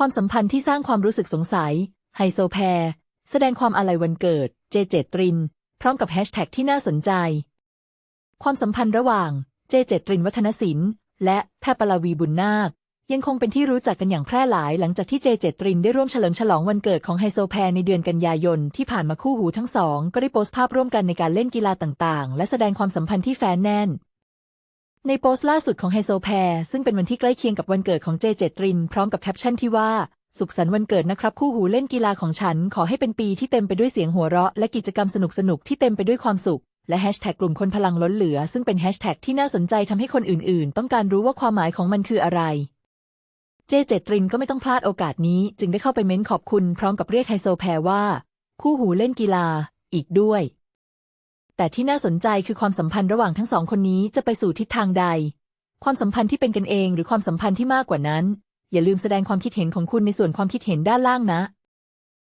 ความสัมพันธ์ที่สร้างความรู้สึกสงสัย ไฮโซแพร แสดงความอาลัยวันเกิด เจเจตริน พร้อมกับแฮชแท็กที่น่าสนใจ ความสัมพันธ์ระหว่างเจเจตรินวัฒนศิลป์ และแพรปลาวีบุญนาค ยังคงเป็นที่รู้จักกันอย่างแพร่หลาย หลังจากที่เจเจตรินได้ร่วมเฉลิมฉลองวันเกิดของไฮโซแพรในเดือนกันยายนที่ผ่านมาคู่หูทั้งสอง ก็ได้โพสต์ภาพร่วมกันในการเล่นกีฬาต่างๆ และแสดงความสัมพันธ์ที่แฟนแน่น ในโพสต์ล่าสุดของไฮโซแพรซึ่งเป็นวันที่ใกล้เคียงกับวันเกิดของเจเจตริน พร้อมกับแคปชั่นที่ว่า สุขสันต์วันเกิดนะครับ คู่หูเล่นกีฬาของฉัน ขอให้เป็นปีที่เต็มไปด้วยเสียงหัวเราะ และกิจกรรมสนุกๆที่เต็มไปด้วยความสุข และแฮชแท็กกลุ่มคนพลังล้นเหลือ ซึ่งเป็นแฮชแท็กที่น่าสนใจทำให้คนอื่น ๆ ต้องการรู้ว่าความหมายของมันคืออะไร เจเจตรินก็ไม่ต้องพลาดโอกาสนี้ จึงได้เข้าไปเม้นขอบคุณ พร้อมกับเรียกไฮโซแพรว่า คู่หูเล่นกีฬา อีกด้วย แต่ที่น่าสนใจคือความสัมพันธ์ระหว่างทั้งสองคนนี้จะไปสู่ทิศทางใด ความสัมพันธ์ที่เป็นกันเองหรือความสัมพันธ์ที่มากกว่านั้น อย่าลืมแสดงความคิดเห็นของคุณในส่วนความคิดเห็นด้านล่างนะ